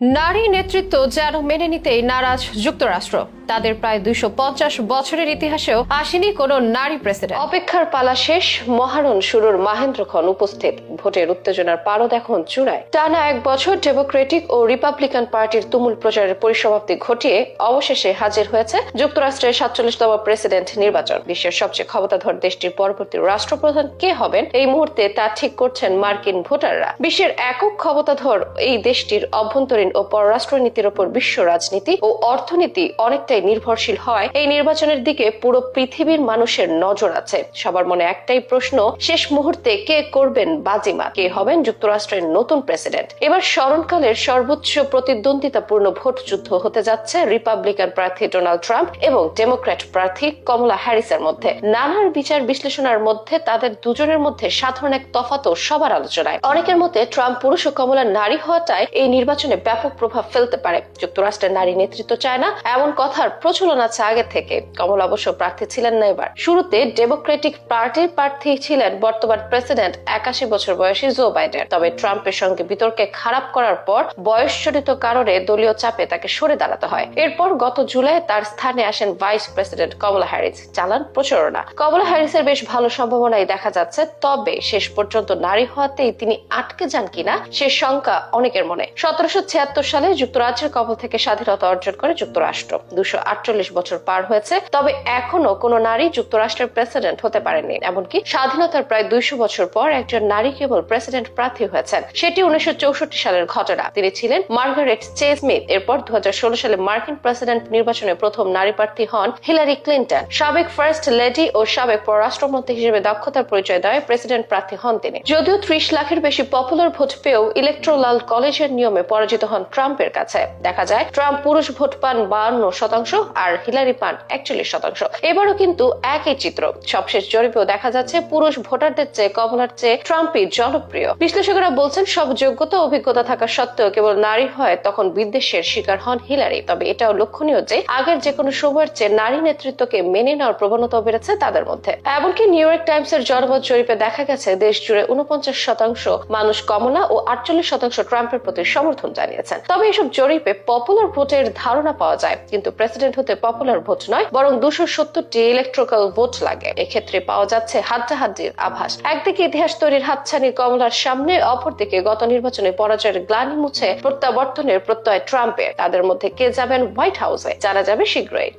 নারী নেতৃত্ব যেন মেনে নিতেই নারাজ যুক্তরাষ্ট্র। তাদের প্রায় দুইশো পঞ্চাশ বছরের ইতিহাসেও আসেনি কোনো নারী প্রেসিডেন্ট। অপেক্ষার পালা শেষ, মহারণ শুরুর মাহেন্দ্র খন উপস্থিত। ভোটের উত্তেজনার পারদ এখন চূড়ায়। টানা এক বছর ডেমোক্রেটিক ও রিপাবলিকান পার্টির তুমুল প্রচারের পরিসমাপ্তি ঘটিয়ে অবশেষে হাজির হয়েছে যুক্তরাষ্ট্রের সাতচল্লিশতম প্রেসিডেন্ট নির্বাচন। বিশ্বের সবচেয়ে ক্ষমতাধর দেশটির পরবর্তী রাষ্ট্রপ্রধান কে হবেন? এই মুহূর্তে তা ঠিক করছেন মার্কিন ভোটাররা। বিশ্বের একক ক্ষমতাধর এই দেশটির অভ্যন্তরীণ ও পররাষ্ট্রনীতির ওপর বিশ্ব রাজনীতি ও অর্থনীতি অনেকটাই নির্ভরশীল হয়, এই নির্বাচনের দিকে পুরো পৃথিবীর মানুষের নজর আছে। সবার মনে একটাই প্রশ্ন, শেষ মুহূর্তে কে করবেন বাজিমা? কে হবেন যুক্তরাষ্ট্রের নতুন প্রেসিডেন্ট? এবার স্মরণকালের সর্বোচ্চ প্রতিদ্বন্দ্বিতাপূর্ণ ভোট যুদ্ধ হতে যাচ্ছে রিপাবলিকান প্রার্থী ডোনাল্ড ট্রাম্প এবং ডেমোক্র্যাট প্রার্থী কমলা হ্যারিসের মধ্যে। নানার বিচার বিশ্লেষণের মধ্যে তাদের দুজনের মধ্যে সাধারণ এক তফাতও সবার আলোচনায়। অনেকের মতে ট্রাম্প পুরুষ ও কমলা নারী হওয়াটাই এই নির্বাচনে ব্যাপক প্রভাব ফেলতে পারে। যুক্তরাষ্ট্রের নারী নেতৃত্ব চায় না, এমন কথার প্রচলন আছে আগে থেকে। কমল অবশ্য প্রার্থী ছিলেন না এবার। শুরুতে ডেমোক্রেটিক পার্টির প্রার্থী ছিলেন বর্তমান প্রেসিডেন্ট একাশি বছর বয়সী জো বাইডেন। তবে ট্রাম্পের সঙ্গে বিতর্কে খারাপ করার পর বয়সজনিত কারণে দলীয় চাপে তাকে সরে দাঁড়াতে হয়। এরপর গত জুলাই তার স্থানে আসেন ভাইস প্রেসিডেন্ট কমলা হ্যারিস। চালান প্রচারণা। কমলা হ্যারিসের বেশ ভালো সম্ভাবনাই দেখা যাচ্ছে, তবে শেষ পর্যন্ত নারী হওয়াতেই তিনি আটকে যান কিনা, সে শঙ্কা অনেকের মনে। সতেরোশো ছিয়াত্তর সালে যুক্তরাজ্যের কবল থেকে স্বাধীনতা অর্জন করে যুক্তরাষ্ট্র। দুশো আটচল্লিশ বছর পার হয়েছে, তবে এখনও কোনো নারী যুক্তরাষ্ট্রের প্রেসিডেন্ট হতে পারেনি। এমনকি স্বাধীনতার প্রায় দুইশো বছর পর একজন নারী কেবল প্রেসিডেন্ট প্রার্থী হয়েছেন। সেটি উনিশশো চৌষট্টি সালের ঘটনা। তিনি ছিলেন মার্গারেট চে স্মিথ এরপর দু হাজার ষোলো সালে মার্কিন প্রেসিডেন্ট নির্বাচনে প্রথম নারী প্রার্থী হন হিলারি ক্লিন্টন। সাবেক ফার্স্ট লেডি ও সাবেক পররাষ্ট্রমন্ত্রী হিসেবে দক্ষতার পরিচয় দেয় প্রেসিডেন্ট প্রার্থী হন তিনি। যদিও ত্রিশ লাখের বেশি পপুলার ভোট পেয়েও ইলেকট্রোলাল কলেজের নিয়মে পরাজিত হন ট্রাম্পের কাছে। দেখা যায়, ট্রাম্প পুরুষ ভোট পান বাহান্ন শতাংশ আর হিলারি পান একচল্লিশ শতাংশ। এবারও কিন্তু একই চিত্র। সবশেষ জরিপেও দেখা যাচ্ছে, পুরুষ ভোটারদের চেয়ে কমলার চেয়ে ট্রাম্পই জনপ্রিয়। বিশ্লেষকেরা বলছেন, সব যোগ্যতা অভিজ্ঞতা থাকা সত্ত্বেও কেবল নারী হয়, তখন বিদ্বেষের শিকার হন হিলারি। তবে এটাও লক্ষণীয় যে, আগের যে কোনো সময়ের চেয়ে নারী নেতৃত্বকে মেনে নেওয়ার প্রবণতা বেড়েছে তাদের মধ্যে। এমনকি নিউ ইয়র্ক টাইমস এর জনমত জরিপে দেখা গেছে দেশ জুড়ে উনপঞ্চাশ শতাংশ মানুষ কমলা ও আটচল্লিশ শতাংশ ট্রাম্পের প্রতি সমর্থন জানিয়েছেন তবে এসব জরিপে পপুলার ভোটের ধারণা পাওয়া যায়। কিন্তু প্রেসিডেন্ট হতে পপুলার ভোট নয়, বরং দুশো সত্তরটি ইলেকট্রিক্যাল ভোট লাগে। এক্ষেত্রে পাওয়া যাচ্ছে হাড্ডাহাড্ডির আভাস। একদিকে ইতিহাস তৈরির হাতছানি কমলার সামনে, অপরদিকে গত নির্বাচনে পরাজয়ের গ্লানি মুছে প্রত্যাবর্তনের প্রত্যয় ট্রাম্পের। তাদের মধ্যে কে যাবেন হোয়াইট হাউসে? জানা যাবে শীঘ্রই।